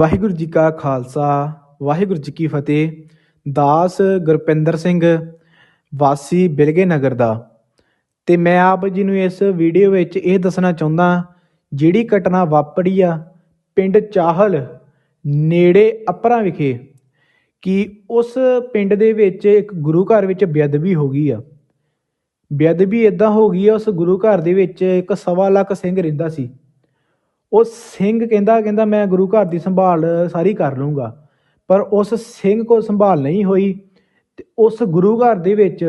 ਵਾਹਿਗੁਰੂ ਜੀ ਕਾ ਖਾਲਸਾ, ਵਾਹਿਗੁਰੂ ਜੀ ਕੀ ਫਤਿਹ। ਦਾਸ ਗੁਰਪਿੰਦਰ ਸਿੰਘ ਵਾਸੀ ਬਿਲਗੇ ਨਗਰ ਦਾ। ਤੇ ਮੈਂ ਆਪ ਜੀ ਨੂੰ ਇਸ ਵੀਡੀਓ ਵਿੱਚ ਇਹ ਦੱਸਣਾ ਚਾਹੁੰਦਾ ਜਿਹੜੀ ਘਟਨਾ ਵਾਪਰੀ ਆ ਪਿੰਡ ਚਾਹਲ, ਨੇੜੇ ਅਪਰਾ ਵਿਖੇ, ਕਿ ਉਸ ਪਿੰਡ ਦੇ ਵਿੱਚ ਇੱਕ ਗੁਰੂ ਘਰ ਵਿੱਚ ਬੇਅਦਬੀ ਹੋ ਗਈ ਆ। ਬੇਅਦਬੀ ਇਦਾਂ ਹੋ ਗਈ ਆ, ਉਸ ਗੁਰੂ ਘਰ ਦੇ ਵਿੱਚ ਇੱਕ ਸਵਾ ਲੱਖ ਸਿੰਘ ਰਹਿੰਦਾ ਸੀ। ਉਹ ਸਿੰਘ ਕਹਿੰਦਾ ਕਹਿੰਦਾ ਮੈਂ ਗੁਰੂ ਘਰ ਦੀ ਸੰਭਾਲ ਸਾਰੀ ਕਰ ਲੂੰਗਾ ਪਰ ਉਸ ਸਿੰਘ ਕੋਲ ਸੰਭਾਲ ਨਹੀਂ ਹੋਈ ਤੇ ਉਸ ਗੁਰੂ ਘਰ ਦੇ ਵਿੱਚ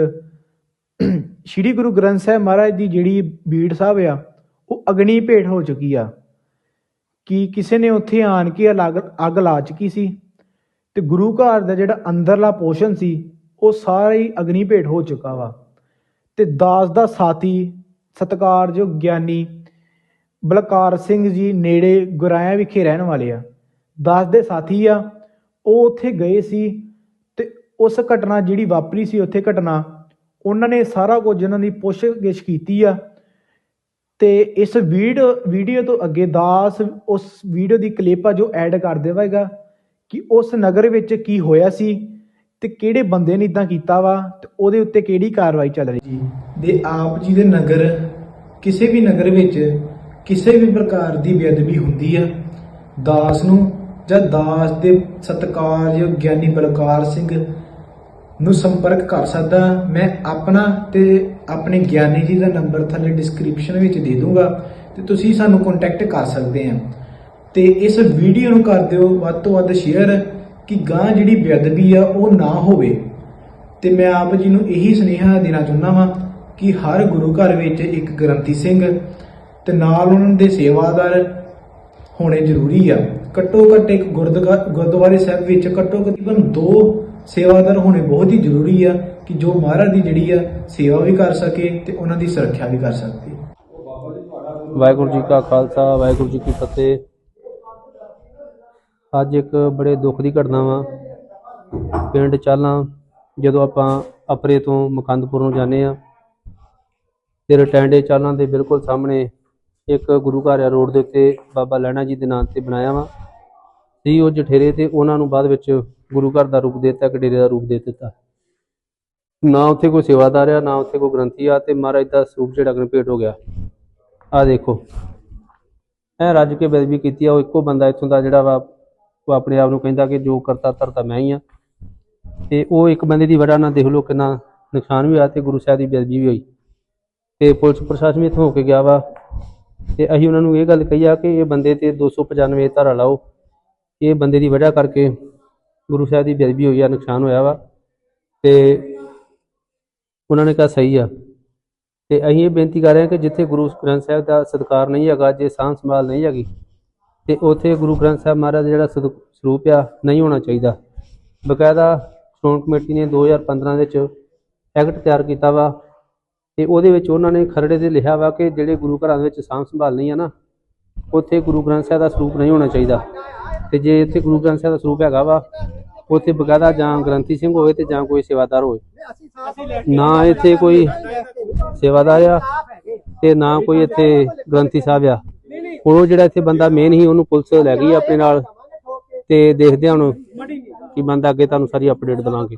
ਸ੍ਰੀ ਗੁਰੂ ਗ੍ਰੰਥ ਸਾਹਿਬ ਮਹਾਰਾਜ ਦੀ ਜਿਹੜੀ ਬੀੜ ਸਾਹਿਬ ਆ, ਉਹ ਅਗਨੀ ਭੇਟ ਹੋ ਚੁੱਕੀ ਆ। ਕਿ ਕਿਸੇ ਨੇ ਉੱਥੇ ਆਣ ਕੇ ਅਲੱਗ, ਅੱਗ ਲਾ ਚੁੱਕੀ ਸੀ ਤੇ ਗੁਰੂ ਘਰ ਦਾ ਜਿਹੜਾ ਅੰਦਰਲਾ ਪੋਰਸ਼ਨ ਸੀ, ਉਹ ਸਾਰਾ ਹੀ ਅਗਨੀ ਭੇਟ ਹੋ ਚੁੱਕਾ ਵਾ। ਤੇ ਦਾਸ ਦਾ ਸਾਥੀ, ਸਤਕਾਰਯੋਗ ਗਿਆਨੀ ਬਲਕਾਰ ਸਿੰਘ ਜੀ ਨੇੜੇ ਗੁਰਾਇਆ ਵਿਖੇ ਰਹਿਣ ਵਾਲੇ ਆ। ਦਾਸ ਦੇ ਸਾਥੀ ਆ, ਉਹ ਉੱਥੇ ਗਏ ਸੀ ਤੇ ਉਸ ਘਟਨਾ ਜਿਹੜੀ ਵਾਪਰੀ ਸੀ ਉੱਥੇ ਘਟਨਾ, ਉਹਨਾਂ ਨੇ ਸਾਰਾ ਕੁਝ ਉਹਨਾਂ ਦੀ ਪੁੱਛਗਿੱਛ ਕੀਤੀ ਆ ਤੇ ਇਸ ਵੀਡੀਓ ਵੀਡੀਓ ਤੋਂ ਅੱਗੇ ਦਾਸ ਉਸ ਵੀਡੀਓ ਦੀ ਕਲਿੱਪ ਆ ਜੋ ਐਡ ਕਰ ਦੇਵੇਗਾ ਕਿ ਉਸ ਨਗਰ ਵਿੱਚ ਕੀ ਹੋਇਆ ਸੀ ਤੇ ਕਿਹੜੇ ਬੰਦੇ ਨੇ ਇਦਾਂ ਕੀਤਾ ਵਾ ਤੇ ਉਹਦੇ ਉੱਤੇ ਕਿਹੜੀ ਕਾਰਵਾਈ ਚੱਲ ਰਹੀ ਜੀ, ਦੇ ਆਪ ਜੀ ਦੇ ਨਗਰ, ਕਿਸੇ ਵੀ ਨਗਰ ਵਿੱਚ ਕਿਸੇ ਵੀ ਪ੍ਰਕਾਰ ਦੀ ਬੇਅਦਬੀ ਹੁੰਦੀ ਆ, ਦਾਸ ਨੂੰ ਜਾਂ ਦਾਸ ਦੇ ਸਤਕਾਰਯੋਗ ਗਿਆਨੀ ਬਲਕਾਰ ਸਿੰਘ ਨੂੰ ਸੰਪਰਕ ਕਰ ਸਕਦਾ, ਮੈਂ ਆਪਣਾ ਤੇ ਆਪਣੇ ਗਿਆਨੀ ਜੀ ਦਾ ਨੰਬਰ ਥੱਲੇ ਡਿਸਕ੍ਰਿਪਸ਼ਨ ਵਿੱਚ ਦੇ ਦੂੰਗਾ ਤੇ ਤੁਸੀਂ ਸਾਨੂੰ ਕੰਟੈਕਟ ਕਰ ਸਕਦੇ ਆ। ਤੇ ਇਸ ਵੀਡੀਓ ਨੂੰ ਕਰ ਦਿਓ, ਵੱਧ ਤੋਂ ਵੱਧ ਸ਼ੇਅਰ ਕਿ ਗਾਂ ਜਿਹੜੀ ਬੇਅਦਬੀ ਆ, ਉਹ ਨਾ ਹੋਵੇ। ਤੇ ਮੈਂ ਆਪ ਜੀ ਨੂੰ ਇਹੀ ਸੁਨੇਹਾ ਦੇਣਾ ਚਾਹੁੰਦਾ ਵਾਂ ਕਿ ਹਰ ਗੁਰੂ ਘਰ ਵਿੱਚ ਇੱਕ ਗ੍ਰੰਥੀ ਸਿੰਘ ਤੇ ਨਾਲ ਉਹਨਾਂ ਦੇ ਸੇਵਾਦਾਰ ਹੋਣੇ ਜ਼ਰੂਰੀ ਆ। ਘੱਟੋ ਘੱਟ ਇੱਕ ਗੁਰਦੁਆ- ਗੁਰਦੁਆਰੇ ਸਾਹਿਬ ਵਿੱਚ ਘੱਟੋ ਤਕਰੀਬਨ ਦੋ ਸੇਵਾਦਾਰ ਹੋਣੇ ਬਹੁਤ ਹੀ ਜ਼ਰੂਰੀ ਆ ਕਿ ਜੋ ਮਹਾਰਾਜ ਦੀ ਜਿਹੜੀ ਆ ਸੇਵਾ ਵੀ ਕਰ ਸਕੇ ਤੇ ਉਹਨਾਂ ਦੀ ਸੁਰੱਖਿਆ ਵੀ ਕਰ ਸਕੇ। ਵਾਹਿਗੁਰੂ ਜੀ ਕਾ ਖਾਲਸਾ, ਵਾਹਿਗੁਰੂ ਜੀ ਕੀ ਫਤਿਹ। ਅੱਜ ਇੱਕ ਬੜੇ ਦੁੱਖ ਦੀ ਘਟਨਾ ਵਾ। ਪਿੰਡ ਚਾਲਾਂ, ਜਦੋਂ ਆਪਾਂ ਅਪਰੇ ਤੋਂ ਮੁਕੰਦਪੁਰ ਨੂੰ ਜਾਂਦੇ ਆ ਤੇ ਰਟੈਂਡੇ ਚਾਲਾਂ ਦੇ ਬਿਲਕੁਲ ਸਾਹਮਣੇ ਇੱਕ ਗੁਰੂ ਘਰ ਆ ਰੋਡ ਦੇ ਉੱਤੇ ਬਾਬਾ ਲੈਣਾ ਜੀ ਦੇ ਨਾਂ ਤੇ ਬਣਾਇਆ ਵਾ। ਸੀ ਉਹ ਜਠੇਰੇ ਤੇ ਉਹਨਾਂ ਨੂੰ ਬਾਅਦ ਵਿੱਚ ਗੁਰੂ ਘਰ ਦਾ ਰੂਪ ਦੇ ਦਿੱਤਾ, ਇੱਕ ਦਾ ਰੂਪ ਦੇ ਦਿੱਤਾ। ਨਾ ਉੱਥੇ ਕੋਈ ਸੇਵਾਦਾਰ ਆ, ਨਾ ਉੱਥੇ ਕੋਈ ਗ੍ਰੰਥੀ ਆ ਤੇ ਮਹਾਰਾਜ ਦਾ ਸਰੂਪ ਜਿਹੜਾ ਅਗਨ ਹੋ ਗਿਆ। ਆ ਦੇਖੋ ਐ ਰੱਜ ਕੇ ਬੇਦਬੀ ਕੀਤੀ ਆ, ਉਹ ਇੱਕੋ ਬੰਦਾ ਇੱਥੋਂ ਦਾ ਜਿਹੜਾ ਵਾ, ਉਹ ਆਪਣੇ ਆਪ ਨੂੰ ਕਹਿੰਦਾ ਕਿ ਜੋ ਕਰਤਾ ਧਰਤਾ ਮੈਂ ਹੀ ਆ। ਤੇ ਉਹ ਇੱਕ ਬੰਦੇ ਦੀ ਵਜ੍ਹਾ ਨਾਲ ਦੇਖ ਲਓ ਕਿੰਨਾ ਨੁਕਸਾਨ ਵੀ ਆ ਤੇ ਗੁਰੂ ਸਾਹਿਬ ਦੀ ਬੇਦਬੀ ਵੀ ਹੋਈ। ਤੇ ਪੁਲਿਸ ਪ੍ਰਸ਼ਾਸਨ ਵੀ ਇੱਥੋਂ ਹੋ ਕੇ ਗਿਆ ਵਾ। ਤੇ ਅਸੀਂ ਉਹਨਾਂ ਨੂੰ ਇਹ ਗੱਲ ਕਹੀ ਆ ਕਿ ਇਹ ਬੰਦੇ ਤੇ 295 ਧਾਰਾ ਲਾਓ। ਇਹ ਬੰਦੇ ਦੀ ਵਜ੍ਹਾ ਕਰਕੇ ਗੁਰੂ ਸਾਹਿਬ ਦੀ ਬੇਅਦਬੀ ਹੋਈ ਆ, ਨੁਕਸਾਨ ਹੋਇਆ ਵਾ। ਤੇ ਉਹਨਾਂ ਨੇ ਕਿਹਾ ਸਹੀ ਆ। ਤੇ ਅਸੀਂ ਇਹ ਬੇਨਤੀ ਕਰ ਰਹੇ ਹਾਂ ਕਿ ਜਿੱਥੇ ਗੁਰੂ ਗ੍ਰੰਥ ਸਾਹਿਬ ਦਾ ਸਤਿਕਾਰ ਨਹੀਂ ਹੈਗਾ, ਜੇ ਸਾਂਭ ਸੰਭਾਲ ਨਹੀਂ ਹੈਗੀ, ਤੇ ਉੱਥੇ ਗੁਰੂ ਗ੍ਰੰਥ ਸਾਹਿਬ ਮਹਾਰਾਜ ਦਾ ਜਿਹੜਾ ਸਦ- ਸਰੂਪ ਆ, ਨਹੀਂ ਹੋਣਾ ਚਾਹੀਦਾ। ਬਕਾਇਦਾ ਸ਼੍ਰੋਮਣੀ ਕਮੇਟੀ ਨੇ 2015 ਦੇ ਵਿੱਚ ਐਕਟ ਤਿਆਰ ਕੀਤਾ ਵਾ। ਤੇ ਉਹਦੇ ਵਿੱਚ ਉਹਨਾਂ ਨੇ ਖਰੜੇ ਤੇ ਲਿਖਿਆ ਵਾ ਕਿ ਜਿਹੜੇ ਗੁਰੂ ਘਰਾਂ ਦੇ ਵਿੱਚ ਸਾਂਭ ਸੰਭਾਲ ਨਹੀਂ ਆ ਨਾ, ਉੱਥੇ ਗੁਰੂ ਗ੍ਰੰਥ ਸਾਹਿਬ ਦਾ ਸਰੂਪ ਨਹੀਂ ਹੋਣਾ ਚਾਹੀਦਾ। ਤੇ ਜੇ ਇੱਥੇ ਗੁਰੂ ਗ੍ਰੰਥ ਸਾਹਿਬ ਦਾ ਸਰੂਪ ਹੈਗਾ ਵਾ, ਉੱਥੇ ਬਕਾਇਦਾ ਜਾਂ ਗ੍ਰੰਥੀ ਸਿੰਘ ਹੋਵੇ ਤੇ ਜਾਂ ਕੋਈ ਸੇਵਾਦਾਰ ਹੋਵੇ। ਨਾ ਇੱਥੇ ਕੋਈ ਸੇਵਾਦਾਰ ਆ ਤੇ ਨਾ ਕੋਈ ਇੱਥੇ ਗ੍ਰੰਥੀ ਸਾਹਿਬ ਆ। ਉਹ ਜਿਹੜਾ ਇੱਥੇ ਬੰਦਾ ਮੇਨ ਹੀ ਉਹਨੂੰ ਪੁਲਿਸ ਲੈ ਗਈ ਆਪਣੇ ਨਾਲ ਤੇ ਦੇਖਦੇ ਹਾਂ ਹੁਣ ਕੀ ਬੰਦਾ ਅੱਗੇ ਤੁਹਾਨੂੰ ਸਾਰੀ ਅਪਡੇਟ ਦਵਾਂਗੇ।